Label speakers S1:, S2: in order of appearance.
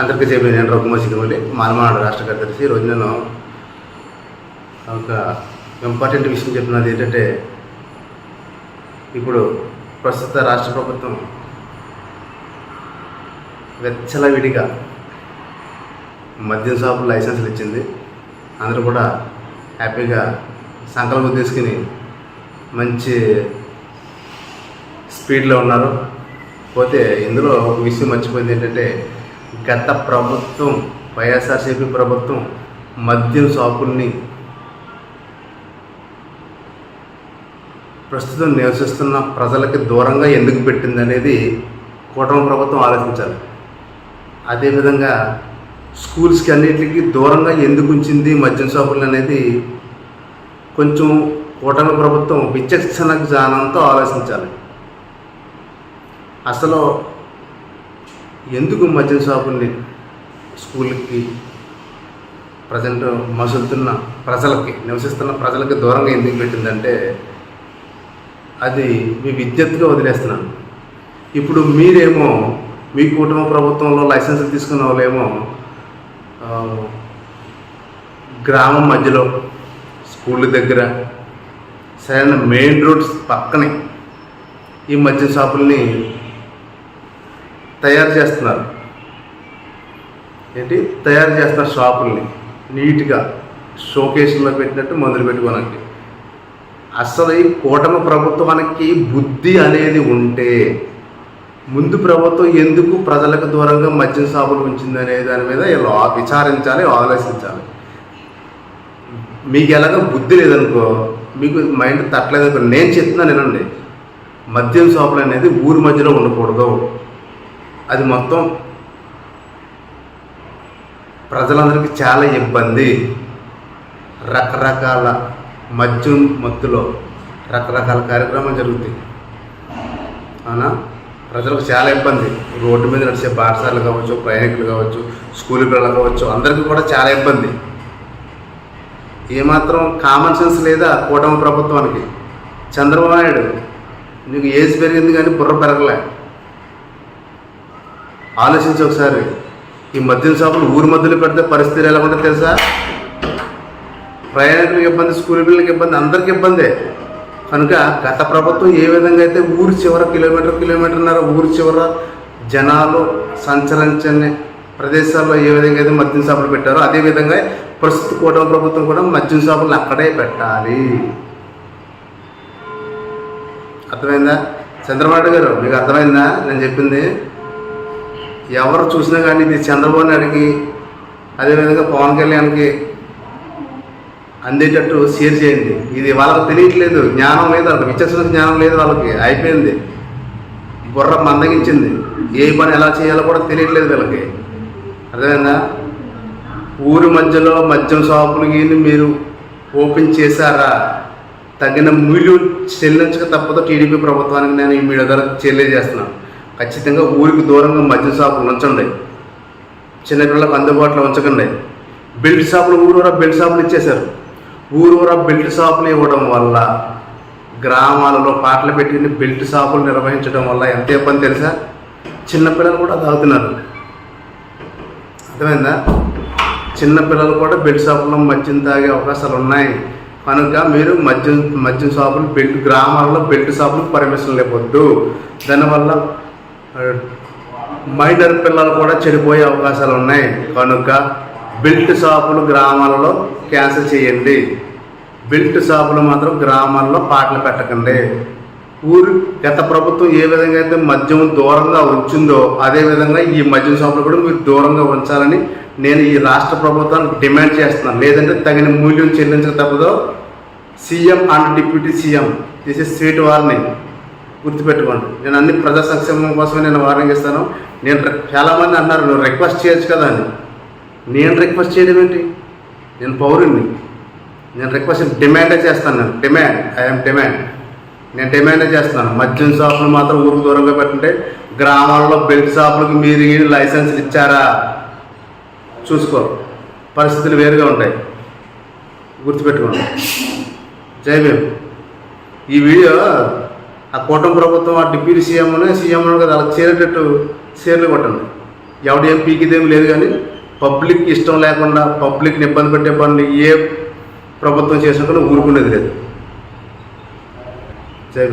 S1: అందరికీ చెప్పి నేను మళ్ళీ మానమాడు రాష్ట్ర కార్యదర్శి. ఈరోజు నేను ఒక ఇంపార్టెంట్ విషయం చెప్పినది ఏంటంటే ఇప్పుడు ప్రస్తుత రాష్ట్ర ప్రభుత్వం వెచ్చలవిడిగా మద్యం షాపు లైసెన్సులు ఇచ్చింది. అందరూ కూడా హ్యాపీగా సంకల్పం తీసుకుని మంచి స్పీడ్లో ఉన్నారు. పోతే ఇందులో ఒక విషయం మర్చిపోయింది ఏంటంటే గత ప్రభుత్వం వైఎస్ఆర్సీపీ ప్రభుత్వం మద్యం షాపుల్ని ప్రస్తుతం నివసిస్తున్న ప్రజలకి దూరంగా ఎందుకు పెట్టింది అనేది కూటమి ప్రభుత్వం ఆలోచించాలి. అదేవిధంగా స్కూల్స్కి అన్నిటికీ దూరంగా ఎందుకు ఉంచింది మద్యం షాపులు అనేది కొంచెం కూటమి ప్రభుత్వం విచక్షణ జ్ఞానంతో ఆలోచించాలి. అసలు ఎందుకు మద్యం షాపుల్ని స్కూల్కి ప్రజెంట్ మసులుతున్న ప్రజలకి నివసిస్తున్న ప్రజలకి దూరంగా ఎందుకు పెట్టిందంటే అది మీ విద్యుత్గా వదిలేస్తున్నాను. ఇప్పుడు మీరేమో మీ కుటుంబ ప్రభుత్వంలో లైసెన్స్ తీసుకున్న వాళ్ళేమో గ్రామం మధ్యలో స్కూల్ దగ్గర సరైన మెయిన్ రోడ్స్ పక్కనే ఈ మద్యం షాపుల్ని తయారు చేస్తున్నారు. ఏంటి? తయారు చేస్తున్నారు షాపుల్ని నీట్గా షోకేషన్లో పెట్టినట్టు మొదలు పెట్టుకోవడానికి అసలు ఈ కూటమి ప్రభుత్వానికి బుద్ధి అనేది ఉంటే ముందు ప్రభుత్వం ఎందుకు ప్రజలకు దూరంగా మద్యం షాపులు ఉంచింది అనే దాని మీద వీళ్ళు విచారించాలి ఆలోచించాలి. మీకు ఎలాగో బుద్ధి లేదనుకో మీకు మైండ్ తట్టలేదు నేను చెప్తున్నాను వినండి. మద్యం షాపులు అనేది ఊరి మధ్యలో ఉండకూడదు. అది మొత్తం ప్రజలందరికీ చాలా ఇబ్బంది. రకరకాల మద్యం మత్తులో రకరకాల కార్యక్రమాలు జరుగుతాయి. అవునా? ప్రజలకు చాలా ఇబ్బంది. రోడ్డు మీద నడిచే పాఠశాలలు కావచ్చు ప్రయాణికులు కావచ్చు స్కూల్ పిల్లలు కావచ్చు అందరికీ కూడా చాలా ఇబ్బంది. ఏమాత్రం కామన్ సెన్స్ లేదా కూటమి ప్రభుత్వానికి? చంద్రబాబు నాయుడు నీకు ఏజ్ పెరిగింది కానీ బుర్ర పెరగలే. ఆలోచించి ఒకసారి. ఈ మద్యం షాపులు ఊరి మధ్యలో పెడితే పరిస్థితి ఎలా ఉంటుంది తెలుసా? ప్రయాణికులకు ఇబ్బంది స్కూల్ పిల్లలకి ఇబ్బంది అందరికి ఇబ్బందే. కనుక గత ప్రభుత్వం ఏ విధంగా అయితే ఊరి చివర కిలోమీటర్ కిలోమీటర్న్నర ఊరి చివర జనాలు సంచరించని ప్రదేశాల్లో ఏ విధంగా అయితే మద్యం షాపులు పెట్టారో అదే విధంగా ప్రస్తుత కూటమి ప్రభుత్వం కూడా మద్యం షాపులను అక్కడే పెట్టాలి. అర్థమైందా? చంద్రబాబు గారు మీకు అర్థమైందా? నేను చెప్పింది ఎవరు చూసినా కానీ ఇది చంద్రబాబు నాయుడికి అదేవిధంగా పవన్ కళ్యాణ్కి అందేటట్టు షేర్ చేయండి. ఇది వాళ్ళకి తెలియట్లేదు జ్ఞానం లేదు వాళ్ళకి విచక్షణ జ్ఞానం లేదు వాళ్ళకి అయిపోయింది. బుర్ర మందగించింది. ఏ పని ఎలా చేయాలో కూడా తెలియట్లేదు వీళ్ళకి. అర్థమైందా? ఊరి మధ్యలో మద్యం షాపులు గీని మీరు ఓపెన్ చేశారా? తగిన మూల్యం చెల్లించక తప్పదు టీడీపీ ప్రభుత్వానికి నేను ఈ మీడియా ద్వారా తెలియజేస్తున్నాను. ఖచ్చితంగా ఊరికి దూరంగా మద్య షాపులు ఉంచండి. చిన్నపిల్లలకు అందుబాటులో ఉంచకండి. బెల్ట్ షాపులు ఊరూరా బెల్ట్ షాపులు ఇచ్చేశారు. ఊరూరా బెల్ట్ షాపులు ఇవ్వడం వల్ల గ్రామాలలో పాటలు పెట్టుకుని బెల్ట్ షాపులు నిర్వహించడం వల్ల ఎంత ఇబ్బంది తెలుసా? చిన్నపిల్లలు కూడా తాగుతున్నారు. అర్థమైందా? చిన్నపిల్లలు కూడా బెల్ట్ షాపులో మద్యం తాగే అవకాశాలు ఉన్నాయి. కనుక మీరు మద్యం మద్యం షాపులు బెల్ట్ గ్రామాలలో బెల్ట్ షాపులకు పర్మిషన్ లేవద్దు. దానివల్ల మైనర్ పిల్లలు కూడా చెడిపోయే అవకాశాలు ఉన్నాయి. కనుక బెల్ట్ షాపులు గ్రామాలలో క్యాన్సిల్ చేయండి. బెల్ట్ షాపులు మాత్రం గ్రామాల్లో పాటలు పెట్టకండి. ఊరు గత ప్రభుత్వం ఏ విధంగా అయితే మద్యం దూరంగా ఉంచిందో అదే విధంగా ఈ మద్యం షాపులు కూడా మీరు దూరంగా ఉంచాలని నేను ఈ రాష్ట్ర ప్రభుత్వానికి డిమాండ్ చేస్తున్నాను. లేదంటే తగిన మూల్యం చెల్లించక తప్పదో. CM and deputy CM this is sweet warning. గుర్తుపెట్టుకోండి. నేను అన్ని ప్రజా సంక్షేమం కోసమే నేను వార్నింగ్ ఇస్తాను. నేను చాలామంది అన్నారు నువ్వు రిక్వెస్ట్ చేయొచ్చు కదా అని. నేను రిక్వెస్ట్ చేయడం ఏంటి? నేను పౌరుణ్ణి. నేను రిక్వెస్ట్ డిమాండే చేస్తాను నేను. డిమాండ్ ఐఎమ్ డిమాండ్ నేను డిమాండే చేస్తున్నాను. మద్యం షాపులు మాత్రం ఊరికి దూరంగా పెట్టుంటే గ్రామాల్లో బెల్ట్ షాపులకు మీరు లైసెన్సులు ఇచ్చారా? చూసుకో. పరిస్థితులు వేరుగా ఉంటాయి. గుర్తుపెట్టుకోండి. జై భీమ్. ఈ వీడియో ఆ కూటమి ప్రభుత్వం ఆ డిప్యూటీ సీఎంని సీఎం కదా వాళ్ళకి చేరేటట్టు చీరలు కొట్టండి. ఎవడు ఏం పీకిదేం లేదు కానీ పబ్లిక్ ఇష్టం లేకుండా పబ్లిక్ని ఇబ్బంది పెట్టే పనులు ఏ ప్రభుత్వం చేసినా కూడా ఊరుకునేది లేదు. జై